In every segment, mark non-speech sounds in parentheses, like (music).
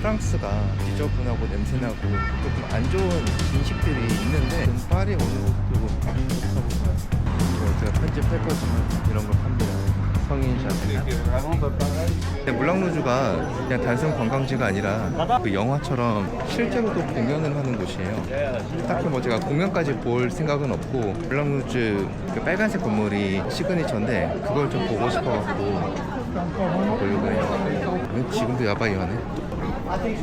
프랑스가 지저분하고 냄새나고 조금 안 좋은 인식들이 있는데 좀 파리 오는 것도 좋다고 봐요. 이거 제가 편집할 거지만 이런 걸 팝니다. 성인샵. 근데 물랑루즈가 그냥 단순 관광지가 아니라 그 영화처럼 실제로도 공연을 하는 곳이에요. 딱히 뭐 제가 공연까지 볼 생각은 없고 물랑루즈 그 빨간색 건물이 시그니처인데 그걸 좀 보고 싶어갖고 보려고 해요. 지금도 야바이 하네. 어디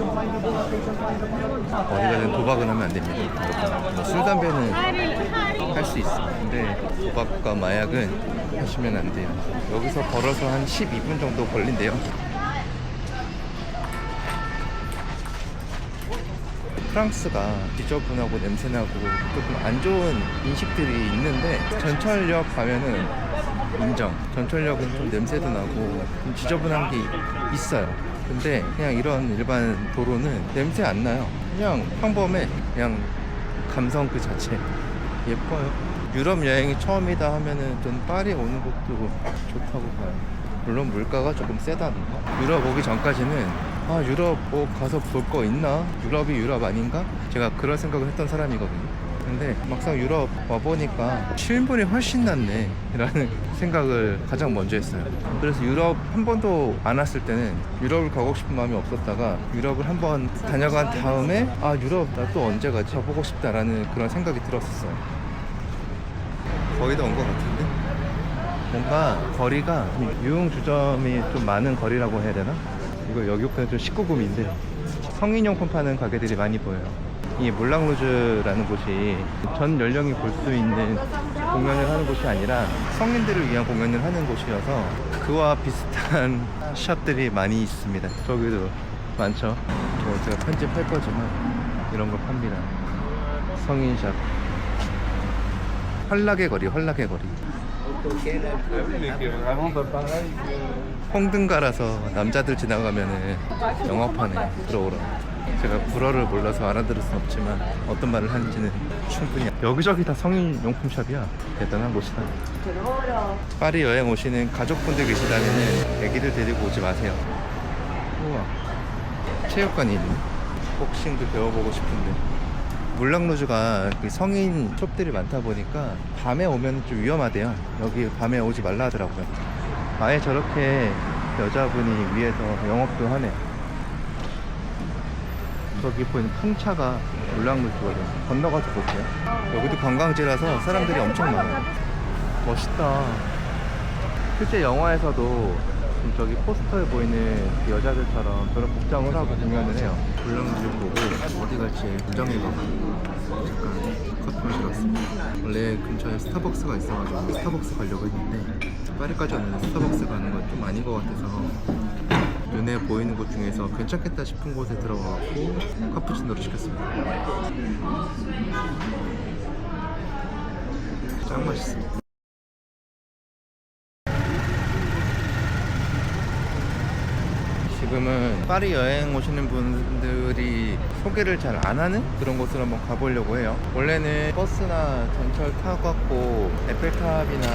가든 도박은 하면 안 됩니다. 뭐술 담배는 할 수 있어. 근데 도박과 마약은 하시면 안 돼요. 여기서 걸어서 한 12분 정도 걸린대요. 프랑스가 지저분하고 냄새나고 조금 안 좋은 인식들이 있는데 전철역 가면은 인정. 전철역은 좀 냄새도 나고 좀 지저분한 게 있어요. 근데 그냥 이런 일반 도로는 냄새 안 나요. 그냥 평범해. 그냥 감성 그 자체. 예뻐요. 유럽 여행이 처음이다 하면은 좀 파리 오는 것도 좋다고 봐요. 물론 물가가 조금 세다는 거. 유럽 오기 전까지는 아 유럽 뭐 가서 볼 거 있나? 유럽이 유럽 아닌가? 제가 그런 생각을 했던 사람이거든요. 근데 막상 유럽 와보니까 실물이 훨씬 낫네 라는 생각을 가장 먼저 했어요. 그래서 유럽 한 번도 안 왔을 때는 유럽을 가고 싶은 마음이 없었다가 유럽을 한 번 다녀간 다음에 아 유럽 나 또 언제 가지? 가보고 싶다라는 그런 생각이 들었었어요. 거의 다 온 것 같은데? 뭔가 거리가 유흥주점이 좀 많은 거리라고 해야 되나? 이거 여기부터는 좀 19금인데 성인용품 파는 가게들이 많이 보여요 이 몰랑루즈라는 곳이 전 연령이 볼 수 있는 공연을 하는 곳이 아니라 성인들을 위한 공연을 하는 곳이어서 그와 비슷한 (laughs) 샵들이 많이 있습니다. 저기도 많죠. 저 제가 편집할 거지만 이런 걸 팝니다. 성인샵. 환락의 거리 환락의 거리. 홍등가라서 남자들 지나가면은 영화판에 들어오라. 제가 불어를 몰라서 알아들을 순 없지만 어떤 말을 하는지는 충분히 여기저기 다 성인 용품 샵이야. 대단한 곳이다. 파리 여행 오시는 가족분들 계시다면은 애기들 데리고 오지 마세요. 우와. 체육관이 있네. 복싱도 배워보고 싶은데. 물랑루즈가 그 성인 숍들이 많다 보니까 밤에 오면 좀 위험하대요. 여기 밤에 오지 말라 하더라고요. 아예 저렇게 여자분이 위에서 영업도 하네. 저기 보이는 풍차가 물랑루즈거든요. 건너가서 볼게요. 여기도 관광지라서 사람들이 엄청 많아요. 멋있다. 실제 영화에서도 지금 저기 포스터에 보이는 그 여자들처럼 저런 복장을 하고 공연을 해요. 물랑루즈 보고 어디 갈지 부정해가지고 잠깐 컷 마시렀습니다. 원래 근처에 스타벅스가 있어가지고 스타벅스 가려고 했는데 파리까지 왔는데 스타벅스 가는 건 좀 아닌 것 같아서 눈에 보이는 곳 중에서 괜찮겠다 싶은 곳에 들어가고 카푸치노를 시켰습니다. 짱 맛있습니다. 지금은 파리 여행 오시는 분들이 소개를 잘 안 하는 그런 곳을 한번 가보려고 해요. 원래는 버스나 전철 타고 갖고 에펠탑이나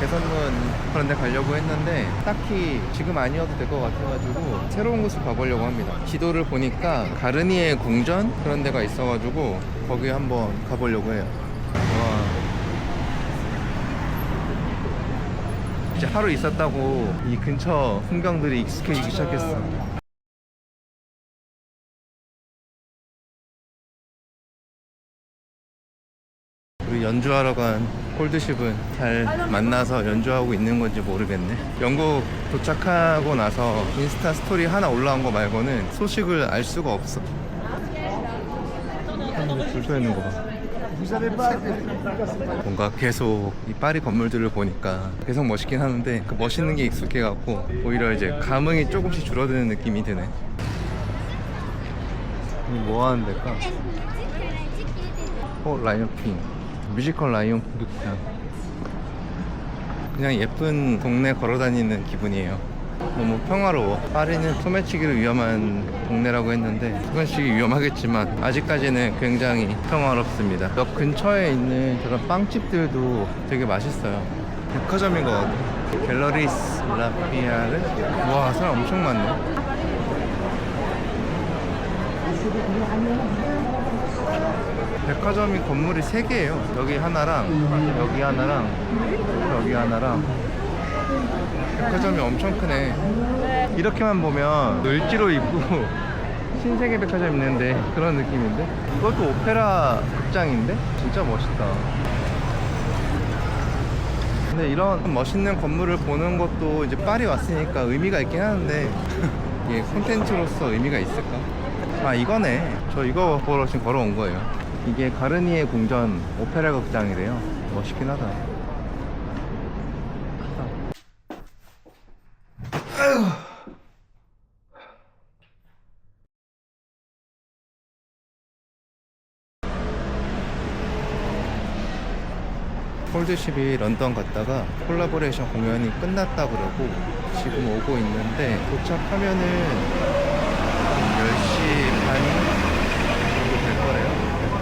개선문 그런 데 가려고 했는데 딱히 지금 아니어도 될 것 같아가지고 새로운 곳을 가보려고 합니다. 지도를 보니까 가르니에 궁전 그런 데가 있어가지고 거기 한번 가보려고 해요. 와. 이제 하루 있었다고 이 근처 풍경들이 익숙해지기 시작했어. 우리 연주하러 간 콜드십은 잘 만나서 연주하고 있는 건지 모르겠네. 영국 도착하고 나서 인스타 스토리 하나 올라온 거 말고는 소식을 알 수가 없어. 사람들 줄서 있는 거 봐. 뭔가 계속 이 파리 건물들을 보니까 계속 멋있긴 하는데 그 멋있는 게 익숙해갖고 오히려 이제 감흥이 조금씩 줄어드는 느낌이 드네. 이뭐 하는 데까? 어 라이언 킹 뮤지컬 라이언 킹 극장 그냥 예쁜 동네 걸어다니는 기분이에요. 너무 평화로워. 파리는 소매치기로 위험한 동네라고 했는데 소매치기 위험하겠지만 아직까지는 굉장히 평화롭습니다. 역 근처에 있는 저런 빵집들도 되게 맛있어요. 백화점인 것 같아. 갤러리스 라피아르. 와 사람 엄청 많네. 백화점이 건물이 3개예요. 여기 하나랑 여기 하나랑 여기 하나랑 백화점이 엄청 크네. 이렇게만 보면 을지로 있고 (laughs) 신세계 백화점 있는데 그런 느낌인데 이것도 오페라 극장인데 진짜 멋있다. 근데 이런 멋있는 건물을 보는 것도 이제 파리 왔으니까 의미가 있긴 하는데 (laughs) 이게 콘텐츠로서 의미가 있을까? 아 이거네. 저 이거 보러 지금 걸어온 거예요. 이게 가르니에 궁전 오페라 극장이래요. 멋있긴 하다. 폴드십이 런던 갔다가 콜라보레이션 공연이 끝났다 그러고 지금 오고 있는데 도착하면은 10시 반 정도 될 거래요.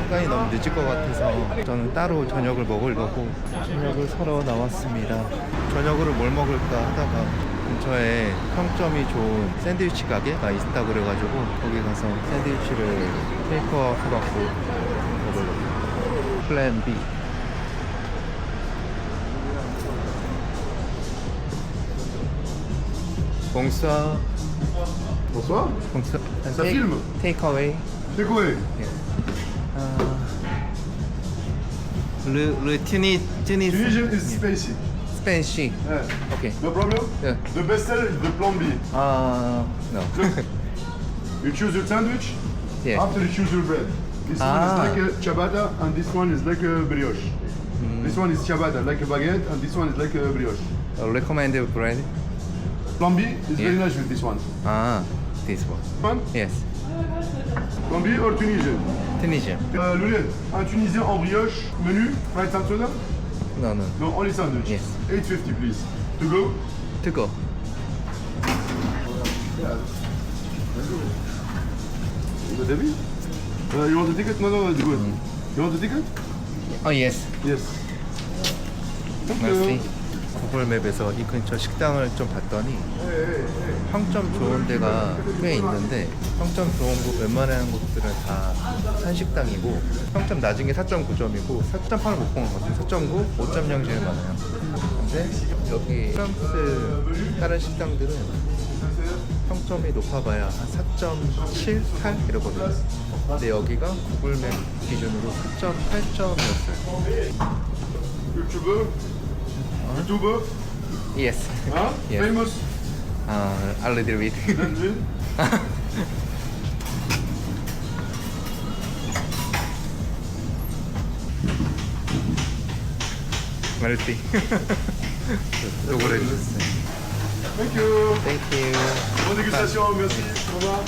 시간이 너무 늦을 것 같아서 저는 따로 저녁을 먹으려고 저녁을 사러 나왔습니다. 저녁으로 뭘 먹을까 하다가 근처에 평점이 좋은 샌드위치 가게가 있다 그래가지고 거기 가서 샌드위치를 테이크아웃 해갖고 먹으려고 플랜 B Bonsoir. Bonsoir. Bonsoir. Ça filme Take away. C'est quoi Euh, le le Tunis Tunis Tunisian is spicy. Spanish. Yeah. Okay. No problem? Yeah. The best seller is the plan B. Uh no. (laughs) Look, you choose your sandwich, Yeah. after you choose your bread. This Ah. one is like a ciabatta and this one is like a brioche. This one is ciabatta, like a baguette, and this one is like a brioche. Uh, recommended bread. Plan B is very Yeah. nice with this one. Ah, this one. Fun? Yes. Plan B or Tunisian? Tunisian. Euh, Louled, un Tunisien en brioche, menu, some soda? No, no. No, only sandwich. Yes. 850 please. To go? To go. The David? Uh, you want the ticket? No, no, it's good. You want the ticket? Oh yes. Yes. Thank merci. 구글맵에서 이 근처 식당을 좀 봤더니 평점 좋은 데가 꽤 있는데 평점 좋은 곳 웬만한 곳들은 다 한식당이고 평점 낮은 게 4.9점이고 4.8을 못 본 것 같아요. 4.9, 5.0 제일 많아요. 근데 여기 프랑스 다른 식당들은 평점이 높아봐야 한 4.7, 8 이러거든요. 근데 여기가 구글맵 기준으로 4.8점이었어요. YouTuber? YouTuber? Yes Huh? Yes. Famous? 아, a little bit. 요거를 해주셨어요. Thank you. Thank you. Bonne dégustation, merci. Au revoir.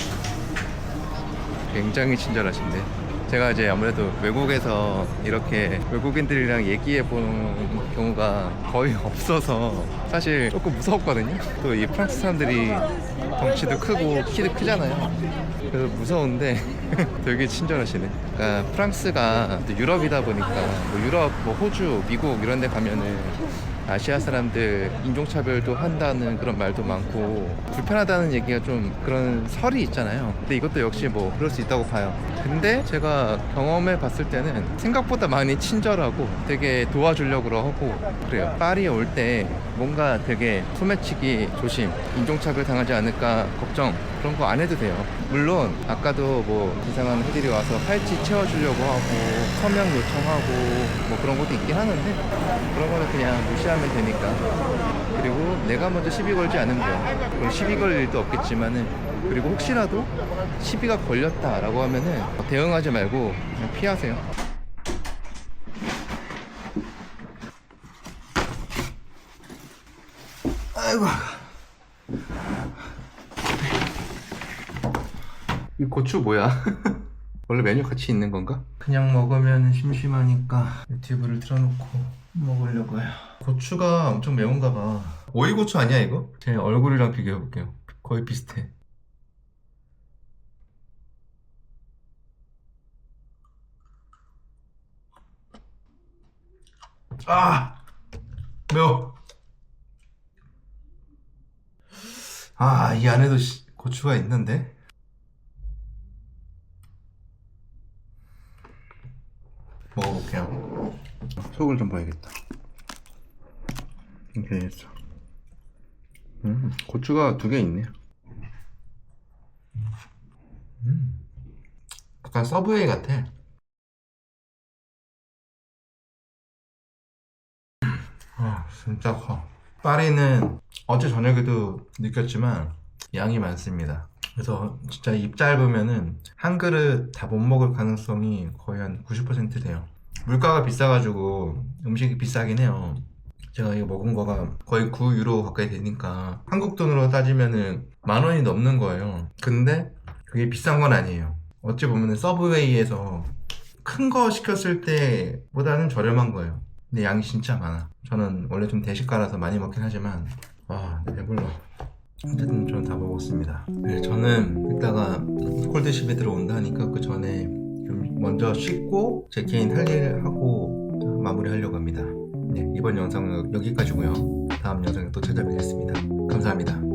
굉장히 친절하신데. 제가 이제 아무래도 외국에서 이렇게 외국인들이랑 얘기해 보는 경우가 거의 (laughs) 없어서 사실 조금 무서웠거든요. 또 이 프랑스 사람들이 덩치도 크고 키도 크잖아요. 그래서 무서운데 (laughs) 되게 친절하시네. 그러니까 프랑스가 또 유럽이다 보니까 뭐 유럽, 뭐 호주, 미국 이런 데 가면은 아시아 사람들 인종차별도 한다는 그런 말도 많고 불편하다는 얘기가 좀 그런 설이 있잖아요. 근데 이것도 역시 뭐 그럴 수 있다고 봐요. 근데 제가 경험해 봤을 때는 생각보다 많이 친절하고 되게 도와주려고 하고 그래요. 파리에 올 때 뭔가 되게 소매치기 조심, 인종차별 당하지 않을까 걱정 그런 거 안 해도 돼요. 물론 아까도 뭐 이상한 애들이 와서 팔찌 채워주려고 하고 서명 요청하고 뭐 그런 것도 있긴 하는데 그런 거는 그냥 무시하면 되니까. 그리고 내가 먼저 시비 걸지 않으면 그럼 시비 걸 일도 없겠지만은 그리고 혹시라도 시비가 걸렸다라고 하면은 대응하지 말고 그냥 피하세요. 아이고. 이 고추 뭐야? (laughs) 원래 메뉴 같이 있는 건가? 그냥 먹으면 심심하니까 유튜브를 틀어놓고 먹으려고요. 고추가 엄청 매운가 봐. 오이고추 아니야 이거? 제 얼굴이랑 비교해 볼게요. 거의 비슷해. 아 매워. 아 이 안에도 시- 고추가 있는데 먹어볼게요. 속을 좀 봐야겠다. 이렇게 됐어. 음, 고추가 두 개 있네요. 음, 약간 서브웨이 같아. 아, 진짜 커. 파리는 어제 저녁에도 느꼈지만 양이 많습니다. 그래서 진짜 입 짧으면은 한 그릇 다 못 먹을 가능성이 거의 한 90% 돼요. 물가가 비싸가지고 음식이 비싸긴 해요. 제가 이거 먹은 거가 거의 9유로 가까이 되니까 한국 돈으로 따지면은 만 원이 넘는 거예요. 근데 그게 비싼 건 아니에요. 어찌 보면은 서브웨이에서 큰 거 시켰을 때보다는 저렴한 거예요. 근데 양이 진짜 많아. 저는 원래 좀 대식가라서 많이 먹긴 하지만 아 배불러. 어쨌든 저는 다 먹었습니다. 네, 저는 이따가 콜드십에 들어온다 하니까 그 전에 좀 먼저 씻고 제 개인 할 일 하고 마무리하려고 합니다. 네, 이번 영상은 여기까지고요. 다음 영상에 또 찾아뵙겠습니다. 감사합니다.